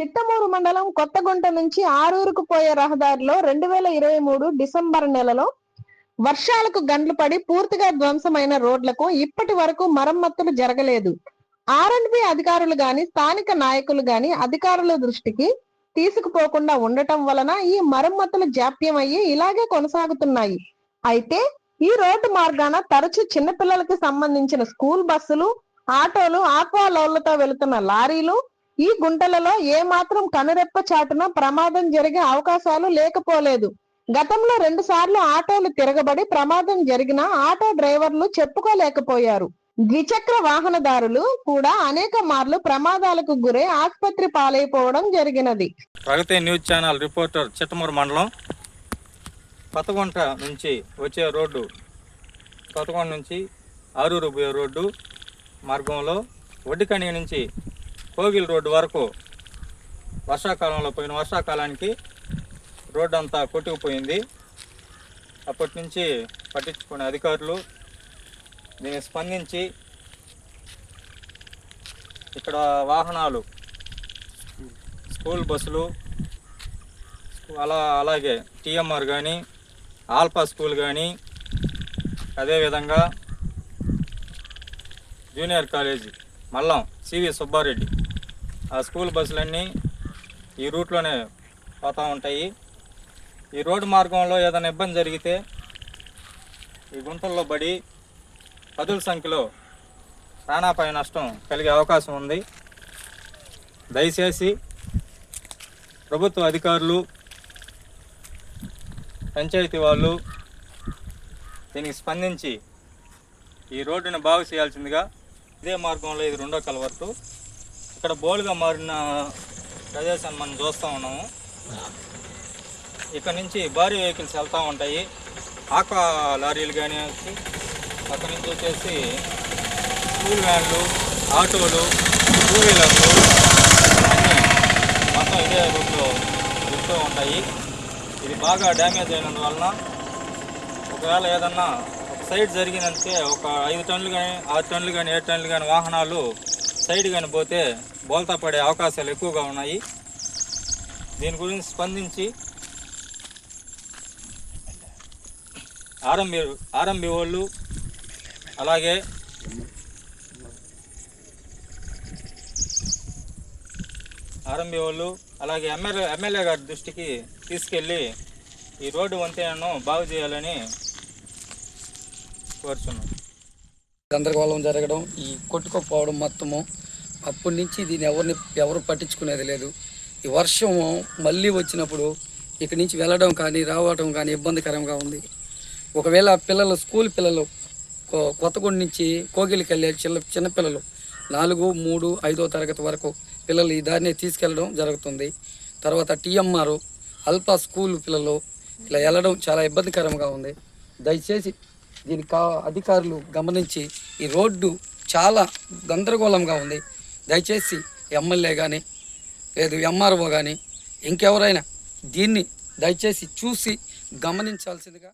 చిట్టమూరు మండలం కొత్తగుంట నుంచి ఆరూరుకు పోయే రహదారిలో రెండు వేల ఇరవై మూడు డిసెంబర్ నెలలో వర్షాలకు గండ్లు పడి పూర్తిగా ధ్వంసమైన రోడ్లకు ఇప్పటి వరకు మరమ్మతులు జరగలేదు. ఆర్ అండ్ బి అధికారులు గాని స్థానిక నాయకులు గాని అధికారుల దృష్టికి తీసుకుపోకుండా ఉండటం వలన ఈ మరమ్మతులు జాప్యం అయ్యి ఇలాగే కొనసాగుతున్నాయి. అయితే ఈ రోడ్డు మార్గాన తరచు చిన్నపిల్లలకి సంబంధించిన స్కూల్ బస్సులు ఆటోలు ఆక్వా లోళ్ళతో వెళుతున్న లారీలు ఈ గుంటలలో ఏ మాత్రం కనురెప్ప చాటున ప్రమాదం జరిగే అవకాశాలు లేకపోలేదు. గతంలో రెండు సార్లు ఆటోలు తిరగబడి ప్రమాదం జరిగిన ఆటో డ్రైవర్లు చెప్పుకోలేకపోయారు. ద్విచక్ర వాహనదారులు కూడా అనేక మార్లు ప్రమాదాలకు గురై ఆసుపత్రి పాలైపోవడం జరిగినది. Pragati news channel reporter Chittamur మండలం కొత్తగుంట నుంచి వచ్చే రోడ్డు కొత్తగుంట నుంచి ఆరూరు పోయే రోడ్డు మార్గంలో ఒడ్డికని నుంచి కోగిల్ రోడ్డు వరకు వర్షాకాలంలో పోయిన వర్షాకాలానికి రోడ్డు అంతా కొట్టుకుపోయింది. అప్పటి నుంచి పట్టించుకునే అధికారులు దీన్ని స్పందించి ఇక్కడ వాహనాలు స్కూల్ బస్సులు అలా అలాగే టీఎంఆర్ కానీ ఆల్ఫా స్కూల్ కానీ అదేవిధంగా junior college Mallam CV Subbareddy. ఆ స్కూల్ బస్సులన్నీ ఈ రూట్లోనే పోతూ ఉంటాయి. ఈ రోడ్డు మార్గంలో ఏదైనా ఇబ్బంది జరిగితే ఈ గుంటల్లో పడి పదుల సంఖ్యలో ప్రాణాపాయ నష్టం కలిగే అవకాశం ఉంది. దయచేసి ప్రభుత్వ అధికారులు పంచాయతీ వాళ్ళు దీనికి స్పందించి ఈ రోడ్డును బాగు చేయాల్సిందిగా ఇదే మార్గంలో ఇది రెండో కలవట్టు. ఇక్కడ బోల్గా మారిన ప్రదేశాన్ని మనం చూస్తూ ఉన్నాము. ఇక్కడ నుంచి భారీ వెహికల్స్ వెళ్తూ ఉంటాయి. ఆక్వా లారీలు కానీ వచ్చి అక్కడ నుంచి వచ్చేసి స్కూల్ వ్యాన్లు ఆటోలు టూ వీలర్లు అన్నీ మొత్తం ఇదే రూట్లో వెళ్తూ ఉంటాయి. ఇది బాగా డ్యామేజ్ అయినందువలన ఒకవేళ ఏదన్నా సైడ్ జరిగినంతే ఒక ఐదు టన్నులు కానీ ఆరు టన్నులు కానీ ఏడు టన్నులు కానీ వాహనాలు సైడ్ కానీ పోతే బోల్తా పడే అవకాశాలు ఎక్కువగా ఉన్నాయి. దీని గురించి స్పందించి ఆర్ఎంబి ఆర్ఎంబి వాళ్ళు అలాగే ఆర్ఎంబి వాళ్ళు అలాగే ఎమ్మెల్యే ఎమ్మెల్యే గారి దృష్టికి తీసుకెళ్ళి ఈ రోడ్డు వంతెనను బాగు చేయాలని కోరుచున్నాం. గందరగోళం జరగడం ఈ కొట్టుకోపోవడం మొత్తము అప్పటి నుంచి దీన్ని ఎవరిని ఎవరు పట్టించుకునేది లేదు. ఈ వర్షం మళ్ళీ వచ్చినప్పుడు ఇక్కడి నుంచి వెళ్ళడం కానీ రావడం కానీ ఇబ్బందికరంగా ఉంది. ఒకవేళ పిల్లలు స్కూల్ పిల్లలు కొ- కొత్తగూడ నుంచి కోగిలికి వెళ్ళే చిన్న చిన్నపిల్లలు నాలుగు మూడు ఐదో తరగతి వరకు పిల్లలు ఈ దారిని తీసుకెళ్ళడం జరుగుతుంది. తర్వాత టీఎంఆర్ అల్పా స్కూల్ పిల్లలు ఇలా వెళ్ళడం చాలా ఇబ్బందికరంగా ఉంది. దయచేసి దీనికి కా అధికారులు గమనించి ఈ రోడ్డు చాలా గందరగోళంగా ఉంది. దయచేసి ఎమ్మెల్యే కానీ లేదు ఎంఆర్ఓ కానీ ఇంకెవరైనా దీన్ని దయచేసి చూసి గమనించాల్సిందిగా